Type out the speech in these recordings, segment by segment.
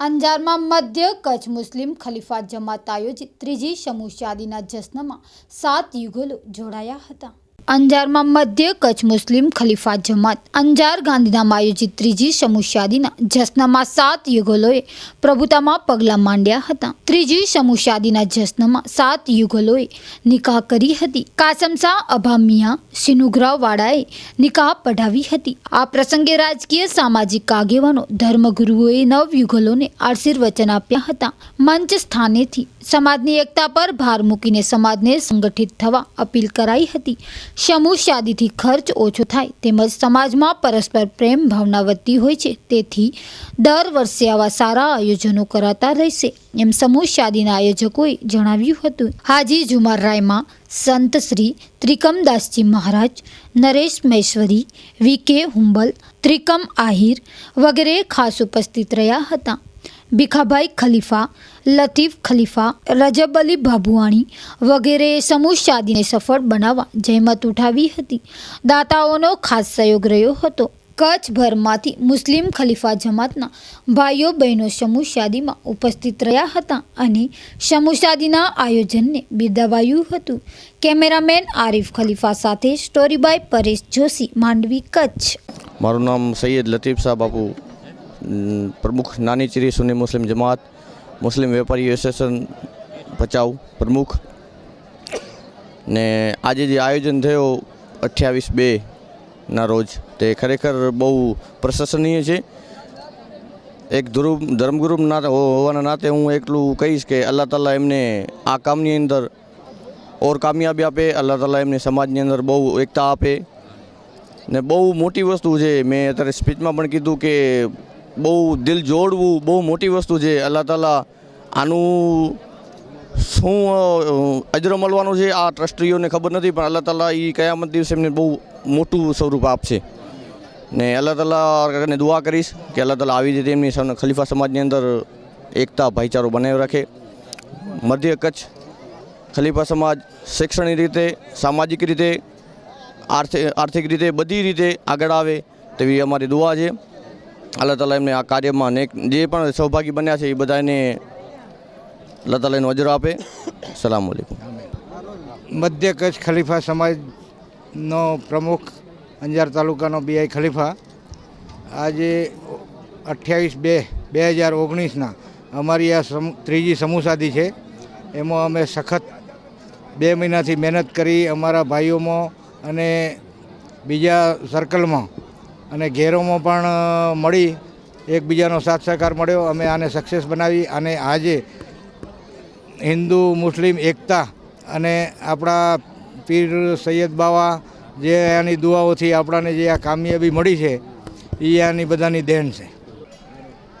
અંજારમાં મધ્ય કચ્છ મુસ્લિમ ખલીફા જમાત આયોજિત ત્રીજી સમૂહ શાદીના જશ્નમાં સાત યુગલો જોડાયા હતા. અંજારમાં મધ્ય કચ્છ મુસ્લિમ ખલીફા જમાત. અંજાર ગાંધીધામ આયોજિત ત્રીજી સમુશાદીના જશ્નમાં સાત યુગલોએ પ્રભુતામાં પગલાં માંડ્યા હતા. ત્રીજી સમુશાદીના જશ્નમાં સાત યુગલોએ નિકાહ કરી હતી. કાસમશાહ અભામિયા સિનુગ્રાવાળાએ નિકાહ પઢાવી હતી. આ પ્રસંગે રાજકીય સામાજિક આગેવાનો, ધર્મગુરુઓએ નવ યુગલોને આશીર્વચન આપ્યા હતા. મંચ સ્થાનેથી સમાજની એકતા પર ભાર મૂકીને સમાજને સંગઠિત થવા અપીલ કરાઈ હતી. સમૂહ શાદીથી ખર્ચ ઓછો થાય તેમજ સમાજમાં પરસ્પર પ્રેમ ભાવના વધતી હોય છે. તેથી દર વર્ષે આવા સારા આયોજનો કરાતા રહેશે. એમ સમૂહ શાદીના આયોજકોએ જણાવ્યું હતું. હાજી જુમાર રાયમાં સંત શ્રી ત્રિકમદાસજી મહારાજ, નરેશ મહેશ્વરી, વી કે હુંબલ, ત્રિકમ આહિર વગેરે ખાસ ઉપસ્થિત રહ્યા હતા. ભીખાભાઈ ખલીફા, લતીફ ખલીફા, રજબ અલી ભાભુઆણી વગેરે સમૂહ શાદીને સફળ બનાવવા જહેમત ઉઠાવી હતી. દાતાઓનો ખાસ સહયોગ રહ્યો હતો. કચ્છભરમાંથી મુસ્લિમ ખલીફા જમાતના ભાઈઓ બહેનો સમૂહ શાદીમાં ઉપસ્થિત રહ્યા હતા અને સમૂહ શાદીના આયોજનને બિરદાવાયું હતું. કેમેરામેન આરિફ ખલીફા સાથે સ્ટોરી બાય પરેશ જોશી, માંડવી, કચ્છ. મારું નામ સૈયદ લતીફ સાહેબ બાપુ પ્રમુખ નાની ચીરી સુન્ની મુસ્લિમ જમાત, મુસ્લિમ વેપારી એસોસિએશન ભચાઉ પ્રમુખ. ને આજે જે આયોજન થયો અઠ્યાવીસ બે ના રોજ, તે ખરેખર બહુ પ્રશંસનીય છે. એક ધ્રુવ ધર્મગુરુ ના હોવાના નાતે હું એટલું કહીશ કે અલ્લાહ તાલા એમને આ કામની અંદર ઓર કામયાબી આપે, અલ્લાહ તાલા એમને સમાજની અંદર બહુ એકતા આપે. ને બહુ મોટી વસ્તુ છે, મેં અત્યારે સ્પીચમાં પણ કીધું કે બહુ દિલ જોડવું, બહુ મોટી વસ્તુ છે. અલ્લાહ તાલા આનું શું અજરો મળવાનું છે, આ ટ્રસ્ટીઓને ખબર નથી, પણ અલ્લાહ તાલા એ કયામત દિવસે એમને બહુ મોટું સ્વરૂપ આપશે. ને અલ્લાહ તાલાને દુઆ કરીશ કે અલ્લાહ તાલા આવી રીતે એમની ખલીફા સમાજની અંદર એકતા, ભાઈચારો બનાવી રાખે. મધ્ય કચ્છ, ખલીફા સમાજ શૈક્ષણિક રીતે, સામાજિક રીતે આર્થિક આર્થિક રીતે બધી રીતે આગળ આવે, તેવી અમારી દુઆ છે. અલ્લાહ તાલા એમને આ કાર્યમાં અનેક જે પણ સૌભાગ્ય બન્યા છે એ બધાને અલ્લાહ તાલા અજર આપે. સલામ આલેકુમ મધ્ય કચ્છ ખલીફા સમાજનો પ્રમુખ, અંજાર તાલુકાનો બીઆઈ ખલીફા. આજે અઠ્યાવીસ બે બે હજાર ઓગણીસના અમારી આ સમ ત્રીજી સમૂહ સાદી છે. એમાં અમે સખત બે મહિનાથી મહેનત કરી અમારા ભાઈઓમાં અને બીજા સર્કલમાં અને ઘેરોમાં પણ મળી એકબીજાનો સાથ સહકાર મળ્યો. અમે આને સક્સેસ બનાવી અને આજે હિન્દુ, મુસ્લિમ, એકતા અને આપણા પીર સૈયદ બાવા જે આની દુઆઓથી આપણાને જે આ કામયાબી મળી છે એ આની બધાની દેન છે.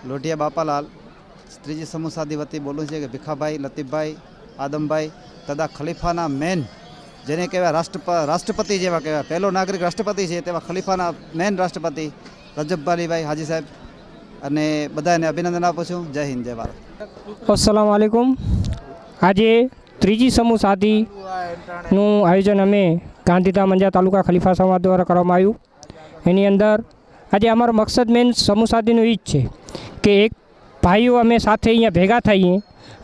લોઢિયા બાપાલાલ ત્રીજી સમૂહ સાદી વતી બોલું છે કે ભીખાભાઈ, લતીફભાઈ, આદમભાઈ તથા ખલીફાના મેન જેને કહેવાય રાષ્ટ્રપ, રાષ્ટ્રપતિ જેવા કહેવાય. પહેલો નાગરિક રાષ્ટ્રપતિ છે તેવા ખલીફાના મેન રાષ્ટ્રપતિ રજબભાઈભાઈ હાજી સાહેબ. અને બધાને અભિનંદન આપું છું. જય હિન્દ, જય ભારત. અસલામ વાલેકુમ આજે ત્રીજી સમૂહ સાદીનું આયોજન અમે ગાંધીધામ અંજા તાલુકા ખલીફા સમાજ દ્વારા કરવામાં આવ્યું. એની અંદર આજે અમારો મકસદ મેન સમૂહ સાદીનું એ જ છે કે એક ભાઈઓ અમે સાથે અહીંયા ભેગા થઈએ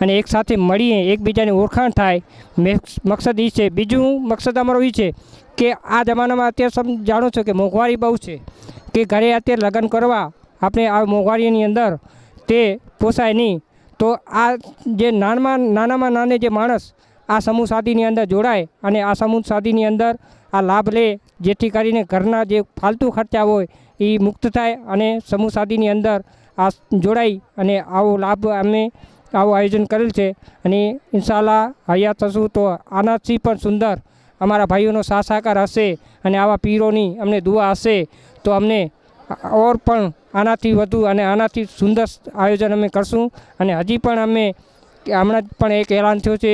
અને એક સાથે મળીએ એકબીજાની ઓળખાણ થાય. મેક્સ- મકસદ એ છે, બીજું મકસદ અમારો એ છે કે આ જમાનામાં અત્યારે સમ, જાણો છો કે મોંઘવારી બહુ છે, કે ઘરે અત્યારે લગ્ન કરવા આપણે આ મોંઘવારીની અંદર તે પોસાય નહીં, તો આ જે નાનામાં નાનામાં નાને જે માણસ આ સમૂહ સાદીની અંદર જોડાય અને આ સમૂહ સાદીની અંદર આ લાભ લે, જેથી કરીને ઘરના જે ફાલતુ ખર્ચા હોય એ મુક્ત થાય અને સમૂહ સાદીની અંદર આ જોડાઈ અને આવો લાભ અમે આવું આયોજન કરેલ છે. અને ઇન્શાલ્લાહ હયાત થશું તો આનાથી પણ સુંદર અમારા ભાઈઓનો સાથ સહકાર હશે અને આવા પીરોની અમને દુઆ હશે. તો અમને ઓર પણ આનાથી વધુ અને આનાથી સુંદર આયોજન અમે કરશું. અને હજી પણ અમે હમણાં પણ એક એલાન થયો છે.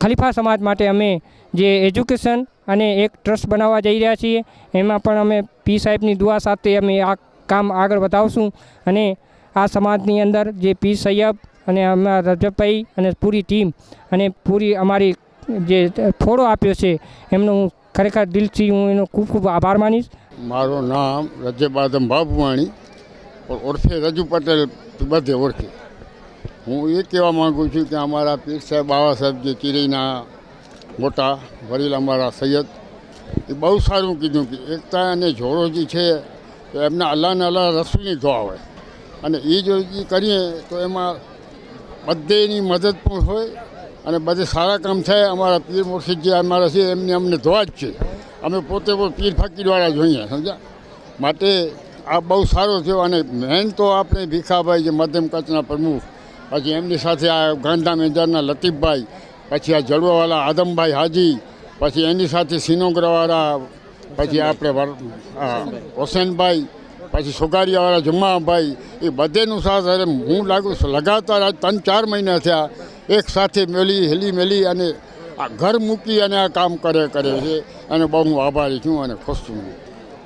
ખલીફા સમાજ માટે અમે જે એજ્યુકેશન અને એક ટ્રસ્ટ બનાવવા જઈ રહ્યા છીએ. એમાં પણ અમે પી સાહેબની દુઆ સાથે અમે આ કામ આગળ વધાવશું. અને આ સમાજની અંદર જે પી સૈયબ અને અમારા રજભાઈ અને પૂરી ટીમ અને પૂરી અમારી જે ફોડો આપ્યો છે, એમનો હું ખરેખર દિલથી હું એનો ખૂબ ખૂબ આભાર માનીશ. મારું નામ રજબાદમ બાબુવાણી ઓળખે રજુ પટેલ બધે ઓળખે. હું એ કહેવા માગું છું કે અમારા પીર સાહેબ બાબા સાહેબ જે ચીરીના મોટા વડીલ અમારા સૈયદ, એ બહુ સારું કીધું કે એકતા અને જોરોજી છે એમના અલ્લાહને અલ્લાહ રસુની દુઆ આવે અને એ જો કરીએ તો એમાં બધેની મદદ પણ હોય અને બધે સારા કામ થાય. અમારા પીર મુર્શિદ જે અમારા છે, એમની અમને ધોવા જ છે. અમે પોતે પણ પીર ફકીરવાળા જોઈએ સમજ્યા? માટે આ બહુ સારો થયો અને મેન તો આપણે ભીખાભાઈ જે મધ્યમ કચ્છના પ્રમુખ, પછી એમની સાથે આ ગાંધા મેજરના લતીફભાઈ, પછી આ જડવાવાળા આદમભાઈ હાજી, પછી એની સાથે સિનોગરાવાળા, પછી આપણે હોસેનભાઈ પછી સુગારિયાવાળા જુમ્માભાઈ એ બધેનું સાથ અરે હું લાગુ લગાતાર આજ ત્રણ ચાર મહિના થયા, એક સાથે મેલી, હેલી મેલી અને આ ઘર મૂકી અને આ કામ કરે કરે છે. અને બહુ હું આભારી છું અને ખુશ છું.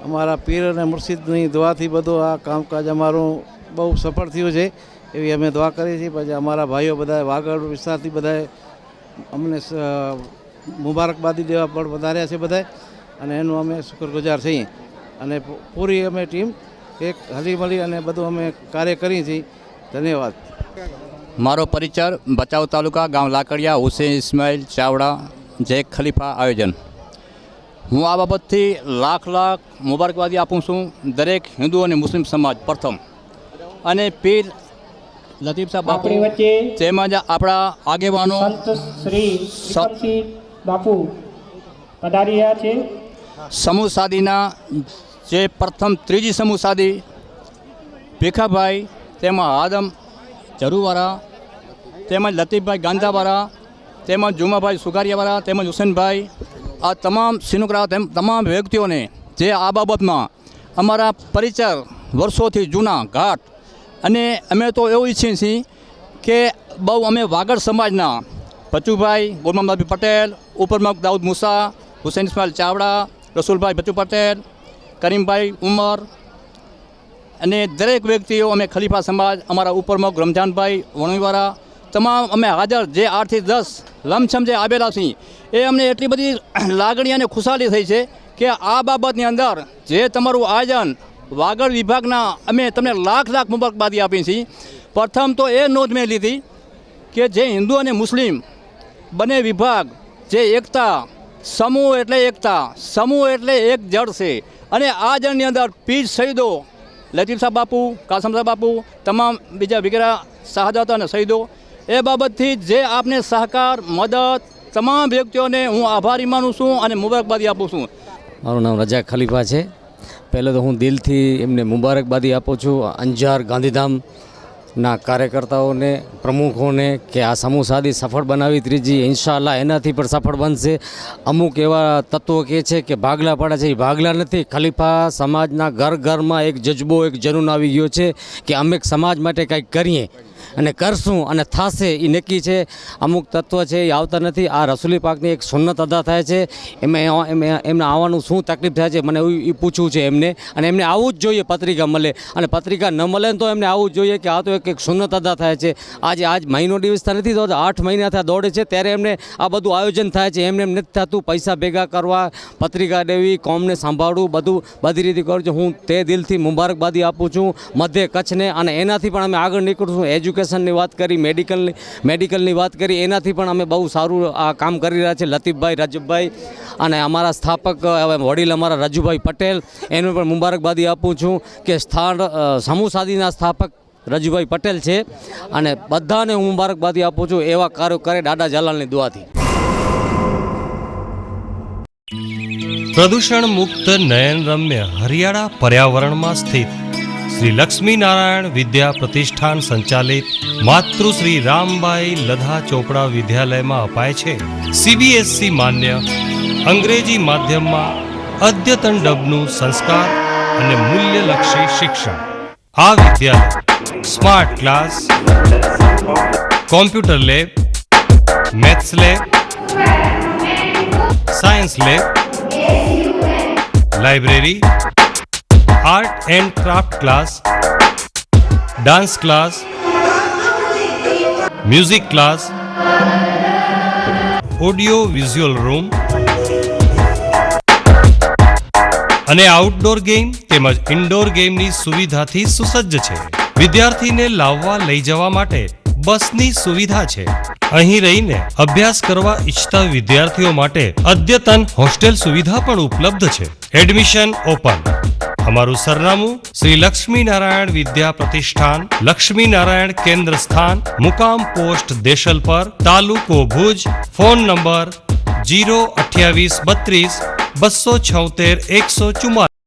અમારા પીર અને મુર્શિદની દુઆથી બધું આ કામકાજ અમારું બહુ સફળ થયું છે. એવી અમે દુઆ કરીએ છીએ. પછી અમારા ભાઈઓ બધા વાગડ વિસ્તારથી બધાએ અમને મુબારકબાદી દેવા પણ વધાર્યા છે બધાએ. અને એનું અમે શુક્રગુજાર છીએ. અને પૂરી અમે ટીમ એક હળી મળી અને બધું અમે કાર્ય કરીએ છીએ. ધન્યવાદ. મારો પરિચય ભચાઉ તાલુકા ગામ લાકડિયા હુસેન ઇસ્માઇલ ચાવડા જે ખલીફા આયોજન. હું આ બાબતથી લાખ લાખ મુબારકબાદી આપું છું દરેક હિન્દુ અને મુસ્લિમ સમાજ પ્રથમ. અને પીર લતીફ સાહેબ બાપુ વચ્ચે તેમજ આપણા આગેવાનો સંત શ્રી બાપુ પધારી રહ્યા છે. સમૂહ સાદીના જે પ્રથમ ત્રીજી સમૂહ સાદી ભીખાભાઈ, તેમાં આદમ જરૂવાળા તેમજ લતીફભાઈ ગાંધાવાળા તેમજ જુમાભાઈ સુગારિયાવાળા તેમજ હુસેનભાઈ, આ તમામ સિનુકરા તેમ તમામ વ્યક્તિઓને જે આ બાબતમાં અમારા પરિચય વર્ષોથી જૂના ઘાટ, અને અમે તો એવું ઈચ્છીએ છીએ કે બહુ અમે વાગડ સમાજના ભચુભાઈ ગોરમામદાબી પટેલ ઉપરમક દાઉદ મુસા, હુસેન ઇસ્માઇલ ચાવડા, રસુલભાઈ ભચુ પટેલ કરીમભાઈ, ઉમર અને દરેક વ્યક્તિઓ અમે ખલીફા સમાજ, અમારા ઉપરમક રમજાનભાઈ, વણવીવાળા, તમામ અમે હાજર. જે આઠથી દસ લમછમ જે આવેલા છીએ, એ અમને એટલી બધી લાગણી અને ખુશાલી થઈ છે કે આ બાબતની અંદર જે તમારું આયોજન વાગડ વિભાગના અમે તમને લાખ લાખ મુબારકબાદી આપી છીએ. પ્રથમ તો એ નોંધ મેં લીધી કે જે હિન્દુ અને મુસ્લિમ બંને વિભાગ, જે એકતા સમૂહ એટલે એકતા, સમૂહ એટલે એક જળ છે. અને આ જળની અંદર પીર શહીદો, લતીફ સાહેબ બાપુ, કાસમ સાહેબ બાપુ, તમામ બીજા વગેરે શાહજાદો અને શહીદો, એ બાબતથી જે આપને સહકાર, મદદ, તમામ વ્યક્તિઓને હું આભારી માનું છું અને મુબારકબાદી આપું છું. મારું નામ રજા ખલીફા છે. પહેલાં તો હું દિલથી એમને મુબારકબાદી આપું છું. અંજાર ગાંધીધામના કાર્યકર્તાઓને, પ્રમુખોને કે આ સમૂહ સાદી સફળ બનાવી ત્રીજી ઇન્શાલ્લાહ એનાથી પણ સફળ બનશે. અમુક એવા તત્વો કહે છે કે ભાગલા પડે છે, એ ભાગલા નથી. ખલીફા સમાજના ઘર ઘરમાં એક જજ્બો, એક જનૂન આવી ગયો છે કે અમે સમાજ માટે કંઈક કરીએ. અને કરશું અને થશે એ નક્કી છે. અમુક તત્વ છે એ આવતા નથી. આ રસૂલી પાકની એક સુન્નત અદા થાય છે. એમાં એમ એમને આવવાનું શું તકલીફ થાય છે મને એ પૂછવું છે એમને. અને એમને આવવું જ જોઈએ પત્રિકા મળે. અને પત્રિકા ન મળે તો એમને આવવું જ જોઈએ કે આ તો એક એક સુન્નત અદા થાય છે. આજે આજ મહિનો દિવસતા નથી તો આઠ મહિનાથી દોડે છે. ત્યારે એમને આ બધું આયોજન થાય છે. એમને એમ નથી થતું પૈસા ભેગા કરવા, પત્રિકા દેવી, કોમને સંભાળવું, બધું બધી રીતે કરું છું. હું તે દિલથી મુબારકબાદી આપું છું. મધ્ય કચ્છને અને એનાથી પણ અમે આગળ નીકળશું. એજ્યુકેશનની વાત કરી, મેડિકલની મેડિકલની વાત કરી, એનાથી પણ અમે બહુ સારું આ કામ કરી રહ્યા છે લતીફભાઈ રજબભાઈ અને અમારા સ્થાપક વડીલ અમારા રજુભાઈ પટેલ. એનું પણ મુબારકબાદી આપું છું કે સ્થાન સમૂહ સાદીના સ્થાપક રજુભાઈ પટેલ છે અને બધાને હું મુબારકબાદી આપું છું એવા કાર્યો કરે દાદા જલાલની દુઆથી. પ્રદૂષણ મુક્ત નયન રમ્ય હરિયાળા પર્યાવરણમાં સ્થિત શ્રી લક્ષ્મી નારાયણ વિદ્યા પ્રતિષ્ઠાન સંચાલિત માતૃશ્રી રામબાઈ લધા ચોપડા વિદ્યાલયમાં અપાય છે. સીબીએસસી માન્ય અંગ્રેજી માધ્યમમાં અદ્યતન ડબનું સંસ્કાર અને મૂલ્યલક્ષી શિક્ષણ. આ વિદ્યાલય smart class, computer lab maths lab science lab library art and craft class dance class music class audio visual room અને આઉટડોર ગેમ તેમજ ઇન્ડોર ગેમની સુવિધાથી સુસજ્જ છે. વિદ્યાર્થીને લાવવા લઈ જવા માટે બસની સુવિધા છે. અહીં રહીને અભ્યાસ કરવા ઈચ્છતા વિદ્યાર્થીઓ માટે અદ્યતન હોસ્ટેલ સુવિધા પણ ઉપલબ્ધ છે. એડમિશન ઓપન અમારું સરનામું શ્રી લક્ષ્મી નારાયણ વિદ્યા પ્રતિષ્ઠાન લક્ષ્મી નારાયણ કેન્દ્ર સ્થાન મુકામ પોસ્ટ દેશલ પર તાલુકો ભુજ ફોન નંબર જીરો અઠ્યાવીસ બત્રીસ બસો છોતેર એકસો ચુમ્માલીસ